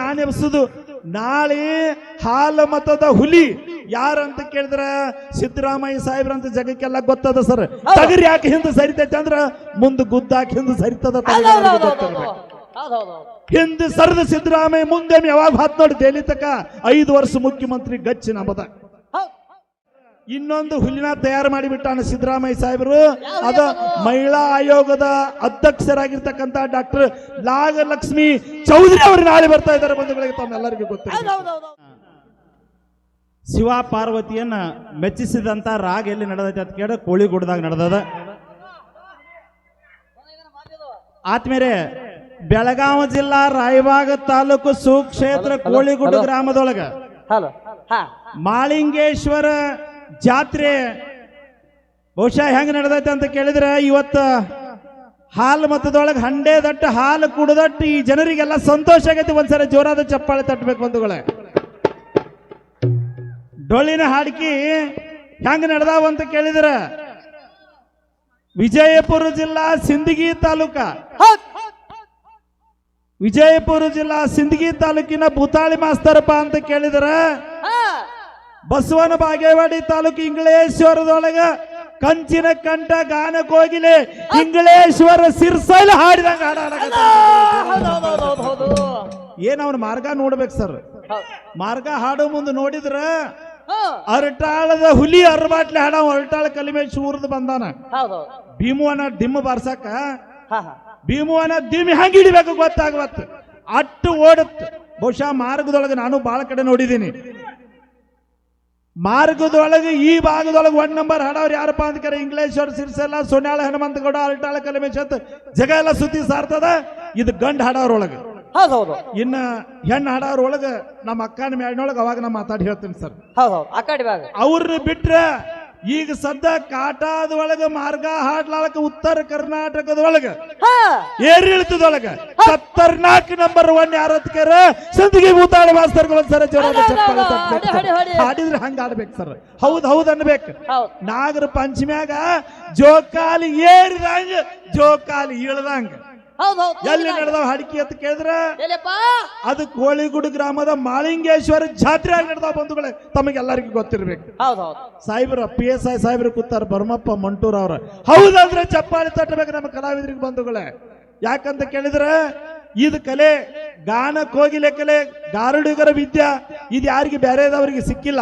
ನಾನು ಎಬ್ಸುದು. ನಾಳೆ ಹಾಲ ಮತದ ಹುಲಿ ಯಾರಂತ ಕೇಳಿದ್ರ? ಸಿದ್ದರಾಮಯ್ಯ ಸಾಹೇಬ್ರಂತ ಜಗಕ್ಕೆಲ್ಲ ಗೊತ್ತದ ಸರ್. ತಗರಿ ಯಾಕೆ ಹಿಂದೆ ಸರಿತೈತೆ ಅಂದ್ರ ಮುಂದೆ ಗುದ್ದಾಕಿ ಹಿಂದೆ ಸರಿತದ. ಹಿಂದೆ ಸರದ ಸಿದ್ದರಾಮಯ್ಯ ಮುಂದೆ ಯಾವಾಗ ಹಾತ್ ನೋಡಿ ದೆಹಲಿ ತಕ ಐದು ವರ್ಷ ಮುಖ್ಯಮಂತ್ರಿ ಗಚ್ಚಿ ನಮ್ಮದ ಇನ್ನೊಂದು ಹುಲ್ಲಿನ ತಯಾರು ಮಾಡಿಬಿಟ್ಟಾನ ಸಿದ್ದರಾಮಯ್ಯ ಸಾಹೇಬರು. ಅದ ಮಹಿಳಾ ಆಯೋಗದ ಅಧ್ಯಕ್ಷರಾಗಿರ್ತಕ್ಕಂತ ಡಾಕ್ಟರ್ ನಾಗಲಕ್ಷ್ಮಿ ಚೌಧರಿ ಅವರು ನಾಳೆ ಬರ್ತಾ ಇದ್ದಾರೆ ಬಂಧುಗಳಿಗೆ ತಮ್ಮೆಲ್ಲರಿಗೂ ಗೊತ್ತಿದೆ. ಶಿವ ಪಾರ್ವತಿಯನ್ನ ಮೆಚ್ಚಿಸಿದಂತ ರಾಗ ಎಲ್ಲಿ ನಡೆದೈತೆ ಅಂತ ಕೇಳ. ಕೋಳಿಗುಡ್ದಾಗ ನಡೆದದ. ಆತ್ಮೇರೆ ಬೆಳಗಾವಿ ಜಿಲ್ಲಾ ರಾಯಬಾಗ ತಾಲೂಕು ಸುಕ್ಷೇತ್ರ ಕೋಳಿಗುಡ್ಡ ಗ್ರಾಮದೊಳಗ ಹಲೋ ಹಾ. ಮಾಳಿಂಗೇಶ್ವರ ಜಾತ್ರೆ ಬಹುಶಃ ಹೆಂಗ್ ನಡೆದೈತೆ ಅಂತ ಕೇಳಿದ್ರೆ ಇವತ್ತು ಹಾಲು ಮತದೊಳಗೆ ಹಂಡೆ ದಟ್ಟು ಹಾಲು ಕುಡ್ದಟ್ಟು ಈ ಜನರಿಗೆಲ್ಲ ಸಂತೋಷ ಆಗೈತಿ ಒಂದ್ಸರಿ ಜೋರಾದ ಚಪ್ಪಾಳೆ ತಟ್ಟಬೇಕು ಬಂಧುಗಳೇ. ಡೊಳ್ಳಿನ ಹಾಡ್ಕಿ ಹೆಂಗ್ ನಡೆದಾವ ಅಂತ ಕೇಳಿದ್ರ ವಿಜಯಪುರ ಜಿಲ್ಲಾ ಸಿಂದಗಿ ತಾಲೂಕ. ವಿಜಯಪುರ ಜಿಲ್ಲಾ ಸಿಂದಗಿ ತಾಲೂಕಿನ ಭೂತಾಳಿ ಮಾಸ್ತರಪ್ಪ ಅಂತ ಕೇಳಿದ್ರ ಬಸವನ ಬಾಗೇವಾಡಿ ತಾಲೂಕು ಇಂಗ್ಲೇಶ್ವರದೊಳಗ ಕಂಚಿನ ಕಂಠ ಗಾನ ಕೋಗಿಲೆ ಇಂಗಳೇಶ್ವರ ಸಿರ್ಸೈಲ್ ಹಾಡಿದಂಗ ಏನ್ ಅವ್ನ ಮಾರ್ಗ ನೋಡ್ಬೇಕು ಸರ್? ಮಾರ್ಗ ಹಾಡೋ ಮುಂದೆ ನೋಡಿದ್ರ ಅರಟಾಳದ ಹುಲಿ ಅರಬಾಟ್ಲೆ ಹಾಡ ಅರಟಾಳ ಕಲಿಮೆ ಶೂರ್ದ ಬಂದಾನ. ಭೀಮುವನ ದಿಮ್ಮ ಬಾರ್ಸಕ ಭೀಮುವನ ದಿಮ್ಮಿ ಹೆಂಗ್ ಹಿಡಿಬೇಕು ಗೊತ್ತಾಗವತ್ತು ಅಟ್ಟು ಓಡತ್. ಬಹುಶಃ ಮಾರ್ಗದೊಳಗೆ ನಾನು ಬಹಳ ಕಡೆ ನೋಡಿದ್ದೀನಿ. ಮಾರ್ಗದೊಳಗೆ ಈ ಭಾಗದೊಳಗೆ ಒನ್ ನಂಬರ್ ಹಾಡವ್ರು ಯಾರಪ್ಪ ಅಂತ ಕರೆ ಇಂಗ್ಲೇಶ್ವರ ಸಿರ್ಸೆಲ್ಲ ಹನುಮಂತ ಗೌಡ ಅಲ್ಟಾಳ ಅಂತ ಜಗ ಎಲ್ಲ ಸುದ್ದಿ ಸಾರ್ತದ? ಇದು ಗಂಡ್ ಹಾಡೋರೊಳಗೆ. ಹೌದು ಹೌದು. ಇನ್ನ ಹೆಣ್ಣು ಹಾಡೋರೊಳಗೆ ನಮ್ಮ ಅಕ್ಕನ ಮ್ಯಾಡಿನೊಳಗೆ ಅವಾಗ ನಾ ಮಾತಾಡಿ ಹೇಳ್ತೀನಿ ಸರ್. ಹೌದು ಹೌದು. ಆ ಕಡೆ ಅವ್ರನ್ನ ಬಿಟ್ರ ಈಗ ಸದ್ದ ಕಾಟಾದ ಒಳಗೆ ಮಾರ್ಗ ಹಾಡ್ಲಾಳಕ ಉತ್ತರ ಕರ್ನಾಟಕದೊಳಗ. ಏರಿಳಿತದೊಳಗ. ಸತ್ತರ್ನಾಕ್ ನಂಬರ್ ಒನ್ ಯಾರತ್ಕರ ಸಂದಿಗೆ ಭೂತಾಳ ಮಾಸ್ತರ್ ಒಂದ್ಸರ. ಸರ್. ಹಾಡಿದ್ರೆ ಹಂಗ ಆಡ್ಬೇಕು ಸರ್. ಹೌದ್ ಹೌದ್ ಅನ್ಬೇಕು. ನಾಗರ ಪಂಚಮ್ಯಾಗ ಜೋಕಾಲಿ ಏರಿದಂಗ ಜೋಕಾಲಿ ಇಳ್ದಂಗ. ಎಲ್ಲಿ ನಡೆದ ಹಡಿಕೆ ಅಂತ ಕೇಳಿದ್ರೆ? ಅದು ಕೋಳಿಗುಡು ಗ್ರಾಮದ ಮಾಳಿಂಗೇಶ್ವರ ಜಾತ್ರೆ ಆಗಿ ನಡೆದ ಬಂಧುಗಳೇ ತಮಗೆಲ್ಲರಿಗೂ ಗೊತ್ತಿರ್ಬೇಕು. ಹೌದು ಹೌದು. ಸಾಹೇಬ್ರ ಪಿ ಎಸ್ ಐ ಸಾಹೇಬ್ರು ಕೂತಾರ ಭರಮಪ್ಪ ಮಂಟೂರ್ ಅವ್ರ. ಹೌದಂದ್ರೆ ಚಪ್ಪಾಳಿ ತಟ್ಟಬೇಕು ನಮ್ಮ ಕಲಾವಿದರಿಗೆ ಬಂಧುಗಳೇ. ಯಾಕಂತ ಕೇಳಿದ್ರೆ ಇದು ಕಲೆ ಗಾನ ಕೋಗಿಲೆ ಕಲೆ ಗಾರುಡಿಗರ ವಿದ್ಯಾ ಇದು ಯಾರಿಗೆ ಬೇರೆದವರಿಗೆ ಸಿಕ್ಕಿಲ್ಲ.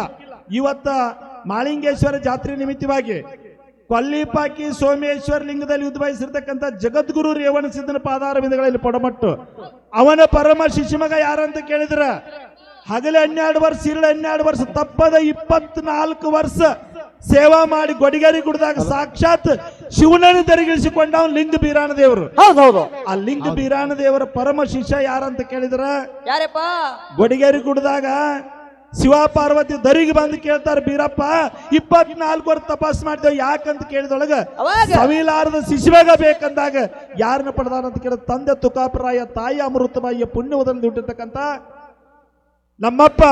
ಇವತ್ತ ಮಾಳಿಂಗೇಶ್ವರ ಜಾತ್ರೆ ನಿಮಿತ್ತವಾಗಿ ಕೊಲ್ಲಿಪಾಕಿ ಸೋಮೇಶ್ವರ ಲಿಂಗದಲ್ಲಿ ಉದ್ಭವಿಸಿರ್ತಕ್ಕಂಥ ಜಗದ್ಗುರು ರೇವಣ ಪಾದಾರ ಪಾದಾರವಿಂದಗಳಲ್ಲಿ ಪೊಡಮಟ್ಟು. ಅವನ ಪರಮ ಶಿಶುಮಗ ಯಾರಂತ ಕೇಳಿದ್ರ? ಹಗಲ ಹನ್ನೆರಡು ವರ್ಷ ಇರಳು ಹನ್ನೆರಡು ವರ್ಷ ತಪ್ಪದ ಇಪ್ಪತ್ನಾಲ್ಕು ವರ್ಷ ಸೇವಾ ಮಾಡಿ ಗೊಡಿಗೇರಿ ಕುಡಿದಾಗ ಸಾಕ್ಷಾತ್ ಶಿವನನ್ನು ತೆರಗಿಳಿಸಿಕೊಂಡ ಅವನ್ ಲಿಂಗ ಬೀರಾಣ ದೇವರು. ಹೌದು ಹೌದು. ಆ ಲಿಂಗ ಬೀರಾಣ ದೇವರ ಪರಮ ಶಿಷ್ಯ ಯಾರಂತ ಕೇಳಿದ್ರ? ಯಾರಪ್ಪ? ಗೊಡಿಗೇರಿ ಗುಡ್ದಾಗ ಶಿವ ಪಾರ್ವತಿ ದರಿಗೆ ಬಂದು ಕೇಳ್ತಾರ ಬೀರಪ್ಪ ಇಪ್ಪತ್ನಾಲ್ಕು ವರ್ಷ ತಪಾಸ್ ಮಾಡಿದೇವ್ ಯಾಕಂತ ಕೇಳಿದೊಳಗ ಸವಿಲಾರದ ಶಿಶುವಾಗ ಬೇಕಂದಾಗ ಯಾರನ್ನ ಪಡೆದಾರ ಅಂತ ಕೇಳಿದ ತಂದೆ ತುಕಾಪರಾಯ ತಾಯಿ ಅಮೃತಬಾಯಿಯ ಪುಣ್ಯವದಲ್ಲಿ ದುಡ್ಡಿರ್ತಕ್ಕಂತ ನಮ್ಮಪ್ಪ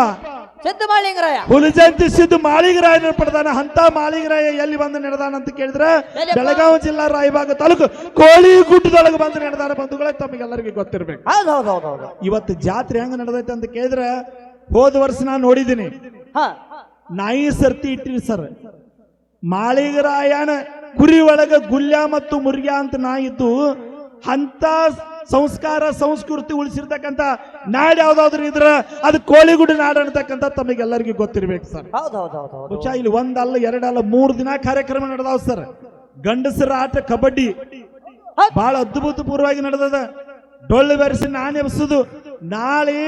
ಸಿದ್ದಮಾಳಿಂಗರಾಯ ಹುಲಿಜಂತಿ ಸಿದ್ದು ಮಾಳಿಗರಾಯನ ಪಡೆದಾನ ಅಂತ ಮಾಳಿಗರಾಯ ಎಲ್ಲಿ ಬಂದು ನಡೆದಾನ ಅಂತ ಕೇಳಿದ್ರೆ ಬೆಳಗಾವಿ ಜಿಲ್ಲಾ ರಾಯಬಾಗ ತಾಲೂಕು ಕೋಳಿ ಗುಡ್ಡದೊಳಗೆ ಬಂದು ನಡೆದಾನ ಬಂಧುಗಳೇ ತಮಗೆಲ್ಲರಿಗೂ ಗೊತ್ತಿರ್ಬೇಕು. ಇವತ್ತು ಜಾತ್ರೆ ಹೆಂಗ ನಡೆದೈತೆ ಅಂತ ಕೇಳಿದ್ರೆ ಹೋದ ವರ್ಷ ನಾನು ನೋಡಿದ್ದೀನಿ. ಹಾ. ನಾಯಿ ಸರ್ತಿ ಇಟ್ಟಿರಿ ಸರ್. ಮಾಳಿಗರಾಯಣ ಕುರಿ ಒಳಗ ಗುಲ್ಯ ಮತ್ತು ಮುರ್ಯ ಅಂತ ನಾಯಿ ಇದ್ದು ಅಂತ ಸಂಸ್ಕಾರ ಸಂಸ್ಕೃತಿ ಉಳಿಸಿರ್ತಕ್ಕಂಥ ನಾಡು ಯಾವ್ದಾದ್ರು ಇದ್ರ ಅದು ಕೋಳಿಗುಡಿ ನಾಡು ಅನ್ನತಕ್ಕಂಥ ತಮಗೆಲ್ಲರಿಗೂ ಗೊತ್ತಿರ್ಬೇಕು ಸರ್. ಹೌದು ಹೌದು ಹೌದು ಹೌದು ಬಹುಶಃ ಇಲ್ಲಿ ಒಂದಲ್ಲ ಎರಡಲ್ಲ ಮೂರು ದಿನ ಕಾರ್ಯಕ್ರಮ ನಡೆದಾವ ಸರ್. ಗಂಡಸರ ಆಟ ಕಬಡ್ಡಿ. ಬಹಳ ಅದ್ಭುತ ಪೂರ್ವವಾಗಿ ನಡೆದದ. ಡೊಳ್ಳು ಬೆರೆಸಿ ನಾನು ಎಬ್ಸುದು. ನಾಳೆ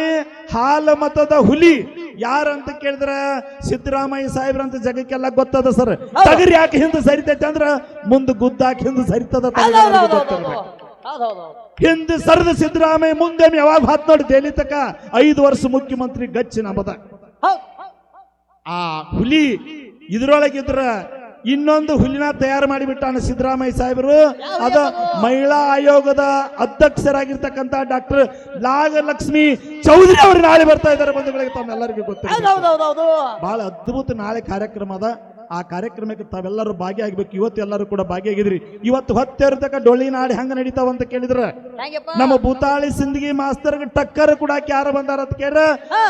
ಹಾಲ ಮತದ ಹುಲಿ. ಯಾರಂತ ಕೇಳಿದ್ರ? ಸಿದ್ದರಾಮಯ್ಯ ಸಾಹೇಬ್ರಂತ ಜಗಕ್ಕೆಲ್ಲ ಗೊತ್ತದ ಸರ್. ತಗರಿ ಯಾಕೆ ಹಿಂದೆ ಸರಿತೈತೆ ಅಂದ್ರ ಮುಂದೆ ಗುದ್ದಾಕಿ ಹಿಂದೆ ಸರಿತದ ಹೌದು ಸರದ ಸಿದ್ದರಾಮಯ್ಯ ಮುಂದೆ ಯಾವಾಗ ಹತ್ ನೋಡಿ ದೆಹಲಿ ತಕ ಐದು ವರ್ಷ ಮುಖ್ಯಮಂತ್ರಿ ಗಚ್ಚಿನ ಬದ ಆ ಹುಲಿ ಇದ್ರೊಳಗಿದ್ರ ಇನ್ನೊಂದು ಹುಲಿನ ತಯಾರು ಮಾಡಿಬಿಟ್ಟಾನ ಸಿದ್ದರಾಮಯ್ಯ ಸಾಹೇಬರು. ಅದ ಮಹಿಳಾ ಆಯೋಗದ ಅಧ್ಯಕ್ಷರಾಗಿರ್ತಕ್ಕಂಥ ಡಾಕ್ಟರ್ ನಾಗಲಕ್ಷ್ಮಿ ಚೌಧರಿ ಅವರು ನಾಳೆ ಬರ್ತಾ ಇದ್ದಾರೆ ಬಂಧುಗಳಿಗೆ ತಮ್ಮೆಲ್ಲರಿಗೂ ಗೊತ್ತಿದೆ ಬಹಳ ಅದ್ಭುತ ನಾಳೆ ಕಾರ್ಯಕ್ರಮ ಅದ. ಆ ಕಾರ್ಯಕ್ರಮಕ್ಕೆ ತಾವೆಲ್ಲರೂ ಭಾಗಿಯಾಗಬೇಕು. ಇವತ್ತು ಎಲ್ಲರೂ ಕೂಡ ಭಾಗಿಯಾಗಿದ್ರಿ ಇವತ್ತು ಹೊತ್ತಿರತಕ್ಕ ಡೊಳ್ಳಿ ನಾಡಿ ಹಂಗ ನಡೀತಾವ ಅಂತ ಕೇಳಿದ್ರೆ? ನಮ್ಮ ಭೂತಾಳಿ ಸಿಂದಗಿ ಮಾಸ್ತರ್ ಟಕ್ಕರ್ ಕೂಡ ಯಾರು ಬಂದಾರ ಅಂತ ಕೇಳ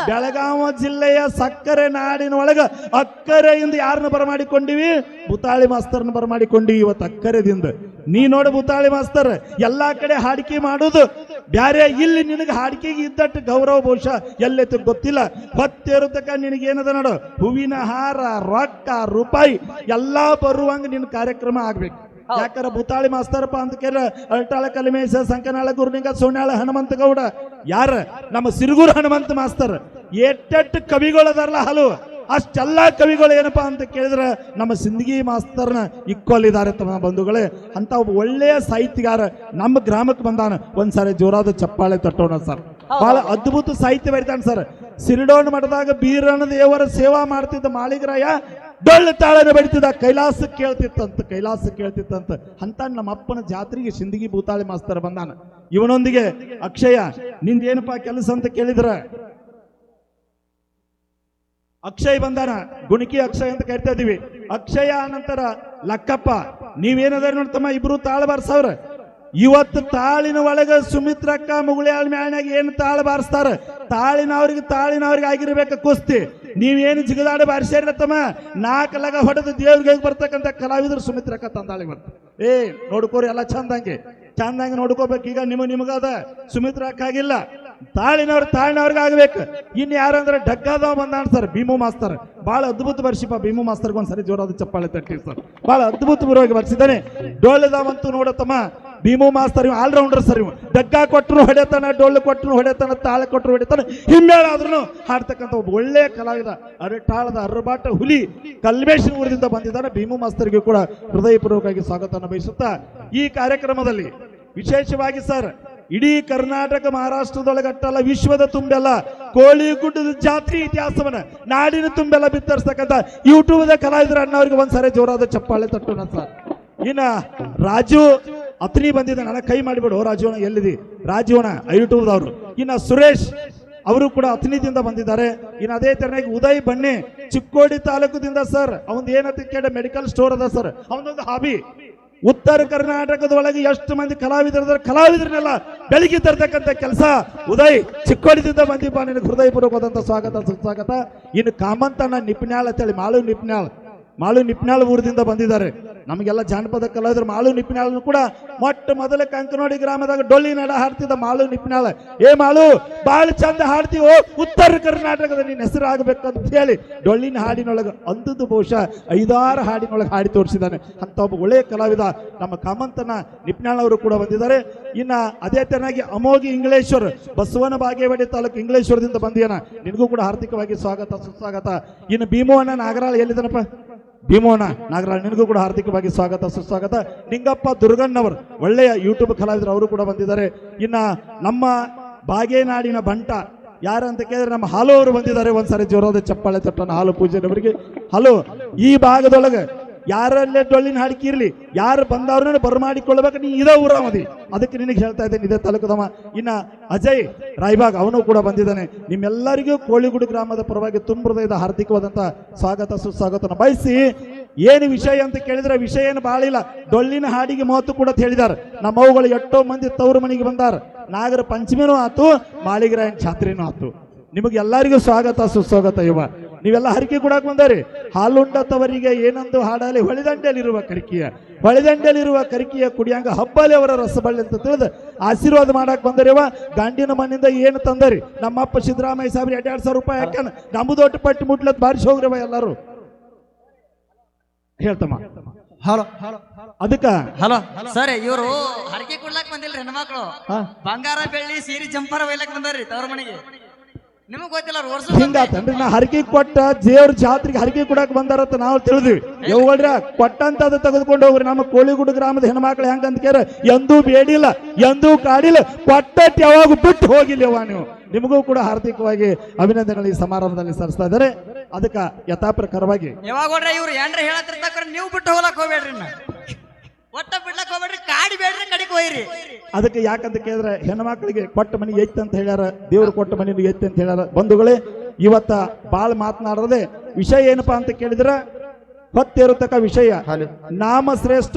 ಬೆಳಗಾವ ಜಿಲ್ಲೆಯ ಸಕ್ಕರೆ ನಾಡಿನ ಒಳಗ ಅಕ್ಕರೆಯಿಂದ ಯಾರನ್ನ ಬರಮಾಡಿಕೊಂಡಿವಿ? ಭೂತಾಳಿ ಮಾಸ್ತರ್ನ ಬರಮಾಡಿಕೊಂಡಿವಿ ಇವತ್ತು ಅಕ್ಕರೆದಿಂದ. ನೀ ನೋಡು ಭೂತಾಳಿ ಮಾಸ್ತರ್ ಎಲ್ಲಾ ಕಡೆ ಹಾಡಿಕೆ ಮಾಡುದು ಬ್ಯಾರೆ ಇಲ್ಲಿ ನಿನಗೆ ಹಾಡಿಕೆಗೆ ಇದ್ದಟ್ಟು ಗೌರವ ಬಹುಶಃ ಎಲ್ಲೆತ್ತು ಗೊತ್ತಿಲ್ಲ. ಹೊತ್ತಿರತಕ್ಕ ನಿನಗೇನದ ನೋಡು? ಹೂವಿನ ಹಾರ ರೊಕ್ಕ ರೂಪಾಯಿ ಎಲ್ಲಾ ಬರುವಂಗ ನಿನ್ನ ಕಾರ್ಯಕ್ರಮ ಆಗ್ಬೇಕು. ಯಾಕಾರ ಭೂತಾಳಿ ಮಾಸ್ತರಪ್ಪ ಅಂತ ಕೇಳ ಅಲ್ಟಾಳ ಕಲಿಮೇಶ ಸಂಕನಾಳ ಗುರುನಿಂಗ ಸೋನಾಳ ಹನುಮಂತ ಗೌಡ. ಯಾರ? ನಮ್ಮ ಸಿರುಗೂರು ಹನುಮಂತ ಮಾಸ್ತರ್. ಎಟ್ಟೆಟ್ಟು ಕವಿಗಳದಾರಲ್ಲ ಹಲವು ಅಷ್ಟೆಲ್ಲ ಕವಿಗಳು ಏನಪ್ಪಾ ಅಂತ ಕೇಳಿದ್ರೆ ನಮ್ಮ ಸಿಂದಗಿ ಮಾಸ್ತರ್ನ ಇಕ್ಕೊಲ್ಲಿದ್ದಾರೆ ತಮ್ಮ ಬಂಧುಗಳೇ. ಅಂತ ಒಬ್ಬ ಒಳ್ಳೆಯ ಸಾಹಿತ್ಯಗಾರ ನಮ್ಮ ಗ್ರಾಮಕ್ಕೆ ಬಂದಾನ. ಒಂದ್ಸಾರಿ ಜೋರಾದ ಚಪ್ಪಾಳೆ ತಟ್ಟೋಣ ಸರ್. ಬಹಳ ಅದ್ಭುತ ಸಾಹಿತ್ಯ ಬರಿತಾನೆ ಸರ್. ಸಿರಿಡೋಣ ಮಠದಾಗ ಬೀರಣ್ಣ ದೇವರ ಸೇವಾ ಮಾಡ್ತಿದ್ದ ಮಾಳಿಗರಾಯ ಡೊಳ್ಳು ತಾಳನ ಬಡಿತಿದ್ದ ಕೈಲಾಸ ಕೇಳ್ತಿತ್ತಂತ ಕೈಲಾಸ ಕೇಳ್ತಿತ್ತಂತ. ಅಂತ ನಮ್ಮ ಅಪ್ಪನ ಜಾತ್ರೆಗೆ ಸಿಂದಗಿ ಭೂತಾಳಿ ಮಾಸ್ತರ್ ಬಂದಾನ. ಇವನೊಂದಿಗೆ ಅಕ್ಷಯ ನಿಂದೇನಪ್ಪ ಕೆಲಸ ಅಂತ ಕೇಳಿದ್ರ? ಅಕ್ಷಯ್ ಬಂದಾನ? ಗುಣಿಕಿ ಅಕ್ಷಯ್ ಅಂತ ಕರಿತಾ ಇದೀವಿ. ಅಕ್ಷಯ ನಂತರ ಲಕ್ಕಪ್ಪ. ನೋಡಿ ನೋಡ್ತಮ್ಮ ಇಬ್ರು ತಾಳ ಬಾರಿಸವ್ರ. ಇವತ್ತು ತಾಳಿನ ಒಳಗ ಸುಮಿತ್ರಕ್ಕ ಮುಗುಳಿಯಾಳ ಮ್ಯಾಳ್ನಾಗ ಏನು ತಾಳ ಬಾರಿಸ್ತಾರ? ತಾಳಿನವ್ರಿಗೆ ತಾಳಿನವ್ರಿಗೆ ಆಗಿರ್ಬೇಕು ಕುಸ್ತಿ. ನೀವೇನು ಜಿಗದಾಡ ಬಾರಿಸ್ಯಾರತ್ತಮ್ಮ ನಾಲ್ಕು ಲಗ ಹೊಡೆದು ದೇವ್ರಿಗೆ ಬರ್ತಕ್ಕಂಥ ಕಲಾವಿದರು ಸುಮಿತ್ರಕ್ಕ ತಂದಾಳಿ ಬರ್ತ. ಏ, ನೋಡ್ಕೋರಿ ಎಲ್ಲ ಚಂದಂಗೆ. ಚಂದಂಗೆ ನೋಡ್ಕೋಬೇಕು. ಈಗ ನಿಮಗೆ ನಿಮಗದ ಸುಮಿತ್ರಕ್ಕ ಆಗಿಲ್ಲ. ತಾಳಿನವ್ರು ತಾಳಿನವ್ರಿಗೆ ಆಗ್ಬೇಕು ಇನ್ ಯಾರಂದ್ರೆ ಡಗ್ಗಾದವ ಬಂದಾನ ಸರ್, ಭೀಮು ಮಾಸ್ತರ್. ಬಹಳ ಅದ್ಭುತ ಬರ್ಸಿಪ್ಪ ಭೀಮು ಮಾಸ್ತರ್ಗೆ ಒಂದ್ಸರಿ ಜೋರಾದ ಚಪ್ಪಾಳೆ ತಟ್ಟಿ ಸರ್. ಬಹಳ ಪೂರ್ವಾಗಿ ಬರ್ಸಿದ್ದಾನೆ. ಡೋಳದವಂತೂ ನೋಡತ್ತಮ್ಮ ಭೀಮು ಮಾಸ್ತರ್ ಇವ್ ಆಲ್ರೌಂಡರ್ ಸರ್ ಇವ್. ಡಗ್ಗಾ ಕೊಟ್ಟರು ಹೊಡೆತಾನ, ಡೊಳ್ಳು ಕೊಟ್ಟರು ಹೊಡೆತಾನ, ತಾಳ ಕೊಟ್ಟರು ಹೊಡೆತಾನ ಹಿಮ್ಮೇಳಾದ್ರು ಹಾಡ್ತಕ್ಕಂತ ಒಬ್ಬ ಒಳ್ಳೆ ಕಲಾವಿದ ಅರಟಾಳದ ಅರಬಾಟ ಹುಲಿ, ಕಲ್ಮೇಶ್ ಊರಿನಿಂದ ಬಂದಿದ್ದಾನೆ. ಭೀಮು ಮಾಸ್ತರ್ಗೆ ಕೂಡ ಹೃದಯಪೂರ್ವಕವಾಗಿ ಸ್ವಾಗತವನ್ನು ಬಯಸುತ್ತಾ ಈ ಕಾರ್ಯಕ್ರಮದಲ್ಲಿ ವಿಶೇಷವಾಗಿ ಸರ್ ಇಡೀ ಕರ್ನಾಟಕ ಮಹಾರಾಷ್ಟ್ರದೊಳಗಟ್ಟಲ್ಲ ವಿಶ್ವದ ತುಂಬೆಲ್ಲ. ಕೋಳಿಗುಡ್ಡದ ಜಾತ್ರೆ ಇತಿಹಾಸವನ್ನ, ನಾಡಿನ ತುಂಬೆಲ್ಲ ಬಿತ್ತರಿಸ್ತಕ್ಕಂಥ ಯೂಟ್ಯೂಬ್ದ ಕಲಾವಿದರ ಅಣ್ಣವರಿಗೆ ಒಂದ್ಸರಿ ಜೋರಾದ ಚಪ್ಪಾಳೆ ತಟ್ಟೋಣ ಸರ್ ಇನ್ನ ರಾಜು ಅತ್ನಿ ಬಂದಿದ್ದ ನನ್ನ ಕೈ ಮಾಡಿಬಿಡು ರಾಜುವಣ ಎಲ್ಲಿದಿ? ರಾಜುವಣ ಯೂಟ್ಯೂಬ್ದವರು. ಇನ್ನ ಸುರೇಶ್, ಅವರು ಕೂಡ ಅತ್ನಿದಿಂದ ಬಂದಿದ್ದಾರೆ. ಇನ್ನು ಅದೇ ತರನಾಗಿ ಉದಯ್ ಬನ್ನಿ, ಚಿಕ್ಕೋಡಿ ತಾಲೂಕದಿಂದ ಸರ್. ಅವನ್ ಏನಂತ ಕೇಳ, ಮೆಡಿಕಲ್ ಸ್ಟೋರ್ ಅದ ಸರ್. ಅವನೊಂದು ಹಾಬಿ. ಉತ್ತರ ಕರ್ನಾಟಕದೊಳಗೆ ಎಷ್ಟು ಮಂದಿ ಕಲಾವಿದರ ಕಲಾವಿದರನ್ನೆಲ್ಲ ಬೆಳಗ್ಗೆ ತರ್ತಕ್ಕಂಥ ಕೆಲಸ. ಉದಯ್ ಚಿಕ್ಕೋಡಿದಿಂದ ಬಂದಿಪ್ಪ, ನಿನಗೆ ಹೃದಯಪೂರ್ವಕವಾದಂಥ ಸ್ವಾಗತ, ಸುಸ್ವಾಗತ. ಇನ್ನು ಕಾಮಂತಣ್ಣ ನಿಪ್ನಾಳ್ ಅಂತೇಳಿ ಮಾಳು ನಿಪ್ನ್ಯಾಳ್. ಮಾಳು ನಿಪ್ನಾಳ್ ಊರದಿಂದ ಬಂದಿದ್ದಾರೆ. ನಮಗೆಲ್ಲ ಜಾನಪದ ಕಲಾವಿದರು ಮಾಳು ನಿಪ್ನಾಳ್ ಕೂಡ ಮೊಟ್ಟ ಮೊದಲ ಕಂಕನೋಡಿ ಗ್ರಾಮದಾಗ ಡೊಳ್ಳಿ ನಡ ಹಾಡ್ತಿದ್ದ ಮಾಳು ನಿಪ್ನಾಳ. ಏ ಮಾಳು ಭಾಳ ಚಂದ ಹಾಡ್ತೀವೋ? ಉತ್ತರ ಕರ್ನಾಟಕದ ನಿನ್ನ ಆಗ್ಬೇಕಂತ ಹೇಳಿ ಡೊಳ್ಳಿನ ಹಾಡಿನೊಳಗೆ ಅಂದದ್ದು ಬಹುಶಃ ಐದಾರು ಹಾಡಿನೊಳಗೆ ಹಾಡಿ ತೋರಿಸಿದ್ದಾನೆ. ಅಂತ ಒಬ್ಬ ಒಳ್ಳೆಯ ಕಲಾವಿದ ನಮ್ಮ ಕಾಮಂತನ ನಿಪ್ನಾಳ್ ಅವರು ಕೂಡ ಬಂದಿದ್ದಾರೆ. ಇನ್ನು ಅದೇ ತರನಾಗಿ ಅಮೋಗಿ ಇಂಗ್ಲೇಶ್ವರ್, ಬಸವನ ಬಾಗೇವಾಡಿ ತಾಲೂಕು ಇಂಗ್ಲೇಶ್ವರದಿಂದ ಬಂದಿಯನ ನಿನಗೂ ಕೂಡ ಹಾರ್ದಿಕವಾಗಿ ಸ್ವಾಗತ, ಸುಸ್ವಾಗತ. ಇನ್ನು ಭೀಮವಣ್ಣ ನಾಗರಾಳ್ ಎಲ್ಲಿದ್ದಾನಪ್ಪ? ಭೀಮೋನ ನಾಗರಾಜ್, ನಿನಗೂ ಕೂಡ ಹಾರ್ದಿಕವಾಗಿ ಸ್ವಾಗತ, ಸುಸ್ವಾಗತ. ನಿಂಗಪ್ಪ ದುರ್ಗಣ್ಣವರು, ಒಳ್ಳೆಯ ಯೂಟ್ಯೂಬ್ ಕಲಾವಿದರು ಅವರು ಕೂಡ ಬಂದಿದ್ದಾರೆ. ಇನ್ನ ನಮ್ಮ ಬಾಗೇನಾಡಿನ ಬಂಟ ಯಾರು ಅಂತ ಕೇಳಿದ್ರೆ ನಮ್ಮ ಹಾಲು ಅವರು ಬಂದಿದ್ದಾರೆ. ಒಂದ್ಸರಿ ಜೋರಾದ ಚಪ್ಪಾಳೆ ತಟ್ಟನ ಹಾಲು ಪೂಜೆ ಅವರಿಗೆ ಹಲೋ, ಈ ಭಾಗದೊಳಗೆ ಯಾರಲ್ಲೇ ಡೊಳ್ಳಿನ ಹಾಡಿಕೆ ಇರ್ಲಿ, ಯಾರು ಬಂದವ್ರನ್ನ ಬರಮಾಡಿಕೊಳ್ಳಬೇಕು ನೀ ಇದೇ ಊರ ಮದಿ. ಅದಕ್ಕೆ ನಿನಗೆ ಹೇಳ್ತಾ ಇದ್ದೇನೆ, ಇದೇ ತಾಲೂಕದವ. ಇನ್ನ ಅಜಯ್ ರಾಯ್ಬಾಗ್, ಅವನು ಕೂಡ ಬಂದಿದ್ದಾನೆ. ನಿಮ್ಮೆಲ್ಲರಿಗೂ ಕೋಳಿಗುಡು ಗ್ರಾಮದ ಪರವಾಗಿ ತುಂಬ ಹೃದಯದ ಹಾರ್ದಿಕವಾದಂತ ಸ್ವಾಗತ, ಸುಸ್ವಾಗತನ ಬಯಸಿ, ಏನು ವಿಷಯ ಅಂತ ಕೇಳಿದ್ರೆ ವಿಷಯ ಏನು ಬಾಳಿಲ್ಲ ಡೊಳ್ಳಿನ ಹಾಡಿಗೆ ಮಹತ್ವ ಕೂಡ ಹೇಳಿದ್ದಾರೆ ನಮ್ಮ ಅವುಗಳು ಎಷ್ಟೋ ಮಂದಿ ತವರು ಮನೆಗೆ ಬಂದಾರ. ನಾಗರ ಪಂಚಮಿನೂ ಆತು, ಮಾಳಿಗರಾಯನ್ ಜಾತ್ರೆನೂ ಆತು. ನಿಮಗೆಲ್ಲರಿಗೂ ಸ್ವಾಗತ, ಸುಸ್ವಾಗತ ಇವ ನೀವೆಲ್ಲ ಹರಿಕೆ ಬಂದರೆ ಹಾಲುಂಡ ತವರಿಗೆ ಏನಂದು ಹಾಡಲಿ ಹೊಳೆದಂಡೆಯಲ್ಲಿರುವ ಕರಿಕೆಯ ಹೊಳೆದಂಡೆಯಲ್ಲಿರುವ ಕರಿಕೆಯ ಕುಡಿಯಂಗ ಹಬ್ಬಲಿ ಅವರ ರಸಬಳ್ಳಿ ಅಂತ ತಿಳಿದು ಆಶೀರ್ವಾದ ಮಾಡಕ್ ಬಂದರೆವ ಗಾಂಡಿನ ಮನೆಯಿಂದ ಏನು ತಂದರಿ? ನಮ್ಮಪ್ಪ ಸಿದ್ದರಾಮಯ್ಯ ಸಾಬ್ರಿ ಎರಡ್ ಎರಡ್ ಸಾವಿರ ರೂಪಾಯಿ ಹಾಕ್ಯಾನ. ದೊಡ್ಡ ಪಟ್ಟಿ ಮುಟ್ಲತ್ ಬಾರಿಸಿ ಹೋಗ್ರವ ಎಲ್ಲರೂ. ಹೇಳ್ತಮ್ಮ. ಹಲೋ. ಅದಕ್ಕ ಹಲೋ. ಸರ್ ಇವರು ಹರಕೆ ಕೊಡ್ಲಾಕ್ ಬಂದಿಲ್ರಿ ಹೆಣ್ಮಕ್ಳು ಬಂಗಾರ ಬೆಳ್ಳಿ ಸೀರೆ ಜಂಪರ್ ಒಯ್ಲಕ್ ಬಂದಾರ್ರಿ ತವ್ರ ಮನೆಗೆ. ನಿಮಗ್ ಗೊತ್ತಿಲ್ಲ ಅವ್ರು ವರ್ಷ ಹಿಂಗಾತನ್ರಿ ನಾ ಹರಕೆ ಕೊಟ್ಟ ದೇವ್ರ ಜಾತ್ರೆಗೆ ಹರಕೆ ಕೊಡಕ್ ಬಂದಾರತ್ತ ನಾವು ತಿಳಿದ್ವಿ. ಯವ್ಗಳ್ರ ಕೊಟ್ಟಂತದ ತೆಗೆದುಕೊಂಡು ಹೋಗ್ರಿ ನಮ್ಮ ಕೋಳಿಗುಡು ಗ್ರಾಮದ ಹೆಣ್ಮಕ್ಳು ಹೆಂಗಂತ ಕೇರ ಎಂದೂ ಬೇಡಿಲ್ಲ ಎಂದೂ ಕಾಡಿಲ್ಲ ಕೊಟ್ಟಟ್ ಯಾವಾಗ ಬಿಟ್ಟು ಹೋಗಿಲ್ಲವ ನೀವು. ನಿಮಗೂ ಕೂಡ ಹಾರ್ದಿಕವಾಗಿ ಅಭಿನಂದನೆಗಳು ಈ ಸಮಾರಂಭದಲ್ಲಿ ಸಲ್ಲಿಸ್ತಾ ಇದ್ದಾರೆ. ಅದಕ್ಕ ಯಥಾಪ್ರಕಾರವಾಗಿ ಯಾವಾಗ ಇವ್ರು ಏನ್ರ ಹೇಳತ್ತಿರ್ತಾಕ್ರ ನೀವು ಬಿಟ್ಟು ಹೋಗ್ಲಕ್ ಹೋಗ್ಬೇಡ್ರಿ. ಒಟ್ಟ ಬಿಡ್ಲಕ್ ಹೋಗ್ಬೇಡ್ರಿ ಕಾಡಿ ಬೇಡ್ರಿ ಕಡಿಗೆ ಹೋಯ್ರಿ. ಅದಕ್ಕೆ ಯಾಕಂತ ಕೇಳಿದ್ರೆ ಹೆಣ್ಮಕ್ಳಿಗೆ ಕೊಟ್ಟ ಮನೆ ಎತ್ತ ಅಂತ ಹೇಳ್ಯಾರ ದೇವ್ರು ಕೊಟ್ಟ ಮನೆ ಎತ್ತ ಅಂತ ಹೇಳ್ಯಾರ. ಬಂಧುಗಳೇ ಇವತ್ತ ಬಾಳ್ ಮಾತನಾಡದೆ ವಿಷಯ ಏನಪ್ಪಾ ಅಂತ ಕೇಳಿದ್ರೆ ಹೊತ್ತಿರತಕ್ಕ ವಿಷಯ ನಾಮ ಶ್ರೇಷ್ಠ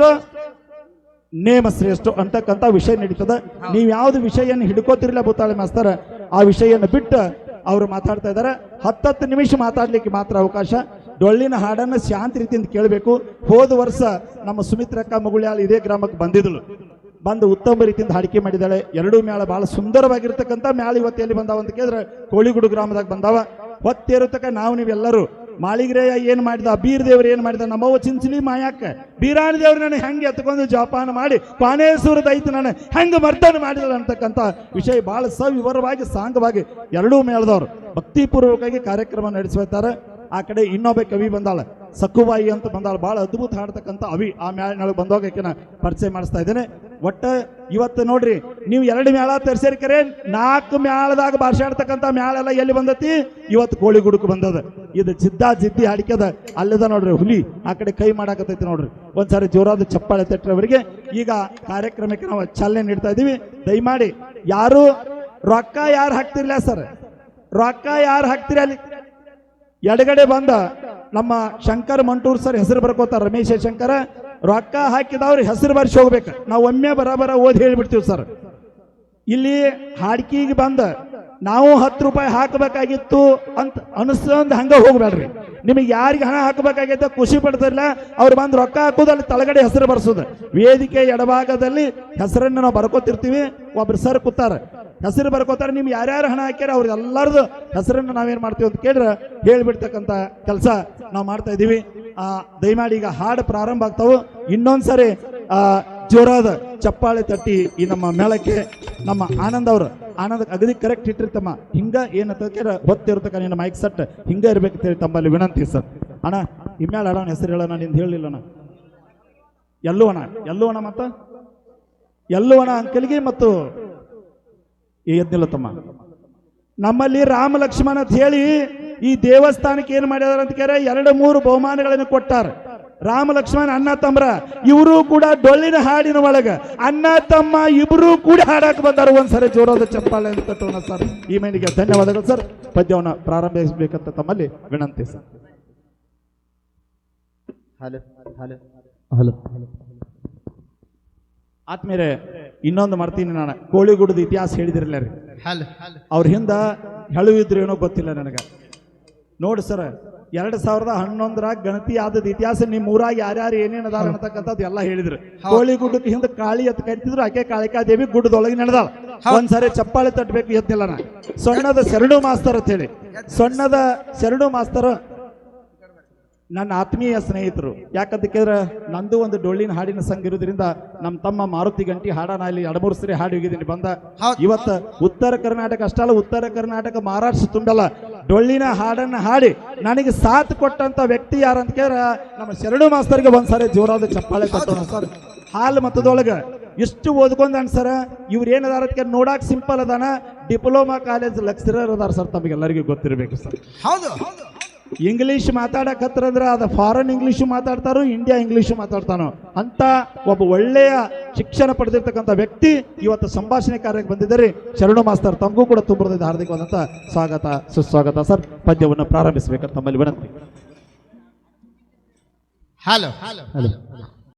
ನೇಮ ಶ್ರೇಷ್ಠ ಅಂತಕ್ಕಂಥ ವಿಷಯ ನಡೀತದ. ನೀವು ಯಾವ್ದು ವಿಷಯನ ಹಿಡ್ಕೋತಿರ್ಲಿಲ್ಲ ಬುತ್ತಾಳೆ ಮಾಸ್ತರ ಆ ವಿಷಯನ ಬಿಟ್ಟು ಅವರು ಮಾತಾಡ್ತಾ ಇದ್ದಾರೆ. ಹತ್ತತ್ತು ನಿಮಿಷ ಮಾತಾಡ್ಲಿಕ್ಕೆ ಮಾತ್ರ ಅವಕಾಶ. ಡೊಳ್ಳಿನ ಹಾಡನ್ನ ಶಾಂತ ರೀತಿಯಿಂದ ಕೇಳಬೇಕು. ಹೋದ ವರ್ಷ ನಮ್ಮ ಸುಮಿತ್ರಕ್ಕ ಮಗುಳ್ಯಾಳ ಇದೇ ಗ್ರಾಮಕ್ಕೆ ಬಂದಿದ್ಳು ಬಂದು ಉತ್ತಮ ರೀತಿಯಿಂದ ಹಾಡಿಕೆ ಮಾಡಿದ್ದಾಳೆ. ಎರಡೂ ಮೇಳ ಬಹಳ ಸುಂದರವಾಗಿರ್ತಕ್ಕಂಥ ಮೇಳ ಇವತ್ತು ಎಲ್ಲಿ ಬಂದಾವ ಅಂತ ಕೇಳಿದ್ರೆ ಕೋಳಿಗುಡು ಗ್ರಾಮದಾಗ ಬಂದಾವ. ಹೊತ್ತೇರತಕ್ಕ ನಾವು ನೀವೆಲ್ಲರೂ ಮಾಳಿಗ್ರೇಯ ಏನು ಮಾಡಿದ, ಬೀರ್ ದೇವ್ರು ಏನು ಮಾಡಿದ, ನಮ್ಮವ್ವ ಚಿಂಚಲಿ ಮಾಯಾಕ, ಬೀರಾಣಿ ದೇವ್ರು ನನಗೆ ಹೆಂಗೆ ಎತ್ಕೊಂಡು ಜೋಪಾನ ಮಾಡಿ ಪಾನೇಶ್ವರದ ದೈತ ನಾನು ಹೆಂಗೆ ಮರ್ದನ ಮಾಡಿದ ಅಂತಕ್ಕಂಥ ವಿಷಯ ಬಹಳ ಸವಿವರವಾಗಿ, ಸಾಂಗವಾಗಿ ಎರಡೂ ಮೇಳದವ್ರು ಭಕ್ತಿಪೂರ್ವಕವಾಗಿ ಕಾರ್ಯಕ್ರಮ ನಡೆಸ್ತಾರೆ ಆ ಕಡೆ ಇನ್ನೊಬ್ಬ ಕವಿ ಬಂದಾಳ. ಸಕ್ಕುಬಾಯಿ ಅಂತ ಬಂದಾಳ. ಬಹಳ ಅದ್ಭುತ ಹಾಡ್ತಕ್ಕಂಥ ಅವಿ ಆ ಮ್ಯಾಳಿನೊಳಗೆ ಬಂದೋಗ ಆಕಿನ ಪರಿಚಯ ಮಾಡಿಸ್ತಾ ಇದ್ದೇನೆ. ಒಟ್ಟ ಇವತ್ತು ನೋಡ್ರಿ, ನೀವು ಎರಡು ಮೇಳ ತರ್ಸಿರ್ಕರೆ ನಾಲ್ಕು ಮ್ಯಾಳದಾಗ ಭಾಷಾಡ್ತಕ್ಕಂಥ ಮೇಳ ಎಲ್ಲ ಎಲ್ಲಿ ಬಂದತಿ? ಇವತ್ತು ಕೋಳಿ ಗುಡುಕು ಬಂದದ. ಇದು ಜಿದ್ದ ಜಿದ್ದಿ ಹಾಡಿಕೆದ ಅಲ್ಲದ ನೋಡ್ರಿ, ಹುಲಿ ಆ ಕಡೆ ಕೈ ಮಾಡಾಕತೈತಿ ನೋಡ್ರಿ. ಒಂದ್ಸಾರಿ ಜೋರಾದ ಚಪ್ಪಾಳೆ ತಟ್ಟರವರಿಗೆ ಈಗ ಕಾರ್ಯಕ್ರಮಕ್ಕೆ ನಾವು ಚಾಲನೆ ನೀಡ್ತಾ ಇದೀವಿ ದಯಮಾಡಿ, ಯಾರು ರೊಕ್ಕ ಯಾರು ಹಾಕ್ತಿರ್ಲಿಲ್ಲ ಸರ್? ರೊಕ್ಕ ಯಾರು ಹಾಕ್ತಿರ ಅಲ್ಲಿ ಎಡಗಡೆ ಬಂದ ನಮ್ಮ ಶಂಕರ್ ಮಂಟೂರ್ ಸರ್ ಹೆಸರು ಬರ್ಕೋತಾರ, ರಮೇಶ ಶಂಕರ. ರೊಕ್ಕ ಹಾಕಿದವ್ರು ಹೆಸರು ಬರ್ಸಿ ಹೋಗ್ಬೇಕು. ನಾವು ಒಮ್ಮೆ ಬರಬರ ಓದಿ ಹೇಳಿಬಿಡ್ತೀವಿ ಸರ್. ಇಲ್ಲಿ ಹಾಡ್ಕಿಗೆ ಬಂದ, ನಾವು ಹತ್ತು ರೂಪಾಯಿ ಹಾಕಬೇಕಾಗಿತ್ತು ಅಂತ ಅನಿಸ್ತಂದ್ ಹಂಗ ಹೋಗ್ಬೇಡ್ರಿ ನಿಮಗೆ ಯಾರಿಗೆ ಹಣ ಹಾಕಬೇಕಾಗಿತ್ತು ಖುಷಿ ಪಡ್ತಿರ್ಲ ಅವ್ರು ಬಂದು ರೊಕ್ಕ ಹಾಕೋದು ಅಲ್ಲಿ ತಳಗಡೆ ಹೆಸರು ಬರ್ಸೋದು. ವೇದಿಕೆ ಎಡಭಾಗದಲ್ಲಿ ಹೆಸರನ್ನು ನಾವು ಬರ್ಕೋತಿರ್ತೀವಿ, ಒಬ್ರು ಸರ್ ಕೂತಾರ. ಹೆಸರು ಬರ್ಕೋತಾರೆ ನಿಮ್ಗೆ ಯಾರ್ಯಾರು ಹಣ ಹಾಕ್ಯಾರ ಅವ್ರ ಎಲ್ಲರದು ಹೆಸರನ್ನು ನಾವೇನು ಮಾಡ್ತೀವಿ ಅಂತ ಕೇಳಿದ್ರೆ ಹೇಳಿಬಿಡ್ತಕ್ಕಂಥ ಕೆಲಸ ನಾವು ಮಾಡ್ತಾ ಇದ್ದೀವಿ ಆ, ದಯಮಾಡಿ ಈಗ ಹಾಡು ಪ್ರಾರಂಭ ಆಗ್ತಾವು. ಇನ್ನೊಂದ್ಸರಿ, ಆ, ಜೋರಾದ ಚಪ್ಪಾಳೆ ತಟ್ಟಿ ಈ ನಮ್ಮ ಮೇಳಕ್ಕೆ ನಮ್ಮ ಆನಂದ್ ಅವರು. ಆನಂದ್ ಅಗದಿ ಕರೆಕ್ಟ್ ಇಟ್ಟಿರ್ತಮ್ಮ. ಹಿಂಗ ಏನಂತ ಕೇಳ ಗೊತ್ತಿರ್ತಕ್ಕ ನಿನ್ನ ಮೈಕ್ ಸಟ್ ಹಿಂಗ ಇರ್ಬೇಕಂತ ಹೇಳಿ ತಮ್ಮಲ್ಲಿ ವಿನಂತಿ ಸರ್. ಅಣ್ಣ ಇಮ್ಮೇಲೆ ಅಣ್ಣ ಹೆಸರು ಹೇಳೋಣ, ನಿಂದ ಹೇಳಿಲ್ಲ ಅಣ್ಣ. ಎಲ್ಲೂ ಅಣ್ಣ ಎಲ್ಲೂ ಅಣ್ಣ ಮತ್ತ? ಎಲ್ಲೂ ಅಣ್ಣ ಅಂಕಲ್ಗೆ ಮತ್ತು ಎದ್ನಿಲ್ಲ ತಮ್ಮ. ನಮ್ಮಲ್ಲಿ ರಾಮ ಲಕ್ಷ್ಮಣ ಅಂತ ಹೇಳಿ ಈ ದೇವಸ್ಥಾನಕ್ಕೆ ಏನು ಮಾಡ್ಯಾರ ಅಂತ ಕೇಳ ಎರಡು ಮೂರು ಬಹುಮಾನಗಳನ್ನು ಕೊಟ್ಟಾರ. ರಾಮ ಲಕ್ಷ್ಮಣ ಅಣ್ಣ ತಮ್ಮರ ಇವರು ಕೂಡ ಡೊಳ್ಳಿನ ಹಾಡಿನ ಒಳಗ. ಅಣ್ಣ ತಮ್ಮ ಇಬ್ರು ಕೂಡ ಹಾಡಕ್ಕೆ ಬಂದಾರ. ಒಂದ್ಸರಿ ಜೋರಾದ ಚಪ್ಪಾಳೆ ಅಂತ ಸರ್. ಈ ಮೇನಿಗೆ ಧನ್ಯವಾದಗಳು ಸರ್. ಪದ್ಯವನ್ನು ಪ್ರಾರಂಭಿಸಬೇಕಂತ ತಮ್ಮಲ್ಲಿ ವಿನಂತಿ ಸರ್. Hello hello. ಹಲೋ. ಆದ್ಮೇಲೆ ಇನ್ನೊಂದು ಮಾಡ್ತೀನಿ ನಾನು. ಕೋಳಿಗುಡದ ಇತಿಹಾಸ ಹೇಳಿದಿರಲ್ಲ ರೀ. ಅವ್ರ ಹಿಂದ ಹೇಳುವಿದ್ರು ಏನೋ ಗೊತ್ತಿಲ್ಲ ನನಗೆ. ನೋಡಿ ಸರ್ ಎರಡು ಸಾವಿರದ ಹನ್ನೊಂದರಾಗ ಗಣತಿ ಆದದ ಇತಿಹಾಸ ನಿಮ್ಮ ಊರಾಗ ಯಾರ್ಯಾರು ಏನೇನು ಅದಾರ ಅನ್ನತಕ್ಕಂಥದ್ದು ಎಲ್ಲ ಹೇಳಿದ್ರು. ಕೋಳಿ ಗುಡ್ಡಕ್ಕೆ ಹಿಂದೆ ಕಾಳಿ ಎತ್ ಕರಿತಿದ್ರು ಆಕೆ ಕಾಳಿಕಾ ದೇವಿ ಗುಡ್ಡದೊಳಗೆ ನಡೆದಾಳ. ಒಂದ್ಸರಿ ಚಪ್ಪಾಳೆ ತಟ್ಟಬೇಕು ಎತ್ತಿಲ್ಲ ನಾ. ಸೊಣ್ಣದ ಶರಣು ಮಾಸ್ತರ್ ಅಂತ ಹೇಳಿ. ಸೊಣ್ಣದ ಶರಣು ಮಾಸ್ತರ್ ನನ್ನ ಆತ್ಮೀಯ ಸ್ನೇಹಿತರು ಯಾಕಂತ ಕೇಳಿದ್ರೆ ನಂದು ಒಂದು ಡೊಳ್ಳಿನ ಹಾಡಿನ ಸಂಘ ಇರೋದ್ರಿಂದ ನಮ್ಮ ತಮ್ಮ ಮಾರುತಿ ಗಂಟಿ ಹಾಡನ ಇಲ್ಲಿ ಎಡಮೂರು ಸರಿ ಹಾಡಿ ಹೋಗಿದ್ದೀನಿ ಬಂದ. ಇವತ್ತು ಉತ್ತರ ಕರ್ನಾಟಕ ಅಷ್ಟಲ್ಲ ಉತ್ತರ ಕರ್ನಾಟಕ ಮಹಾರಾಷ್ಟ್ರ ತುಂಬಲ್ಲ. ಡೊಳ್ಳಿನ ಹಾಡನ್ನ ಹಾಡಿ ನನಗೆ ಸಾಥ್ ಕೊಟ್ಟಂತ ವ್ಯಕ್ತಿ ಯಾರಂತ ಕೇಳಿದ್ರೆ ನಮ್ಮ ಶರಣು ಮಾಸ್ತರ್ಗೆ ಒಂದ್ಸಾರಿ ಜೋರಾದ ಚಪ್ಪಾಳೆ ಕೊಟ್ಟೋಣ ಸರ್. ಹಾಲು ಮತದೊಳಗೆ ಇಷ್ಟು ಓದ್ಕೊಂಡ್ ಸರ್ ಇವ್ರು ಏನದಾರ ನೋಡಾಕ್ ಸಿಂಪಲ್ ಅದಾನ. ಡಿಪ್ಲೊಮಾ ಕಾಲೇಜ್ ಲೆಕ್ಚರರ್ ಅದಾರ ಸರ್ ತಮಗೆಲ್ಲರಿಗೂ ಗೊತ್ತಿರಬೇಕು ಸರ್. ಹೌದು. ಇಂಗ್ಲಿಷ್ ಮಾತಾಡಕತ್ತಂದ್ರೆ ಅದು ಫಾರಿನ್ ಇಂಗ್ಲಿಷ್ ಮಾತಾಡ್ತಾರೋ ಇಂಡಿಯಾ ಇಂಗ್ಲಿಷ್ ಮಾತಾಡ್ತಾನೋ. ಅಂತ ಒಬ್ಬ ಒಳ್ಳೆಯ ಶಿಕ್ಷಣ ಪಡೆದಿರ್ತಕ್ಕಂಥ ವ್ಯಕ್ತಿ ಇವತ್ತು ಸಂಭಾಷಣೆ ಕಾರ್ಯಕ್ಕೆ ಬಂದಿದ್ದಾರೆ. ಶರಣು ಮಾಸ್ತರ್ ತಮಗೂ ಕೂಡ ತುಂಬಿದ ಹಾರ್ದಿಕವಾದಂಥ ಸ್ವಾಗತ ಸುಸ್ವಾಗತ ಸರ್. ಪದ್ಯವನ್ನು ಪ್ರಾರಂಭಿಸಬೇಕಂತ ತಮ್ಮಲ್ಲಿ ವಿನಂತಿ. Hello hello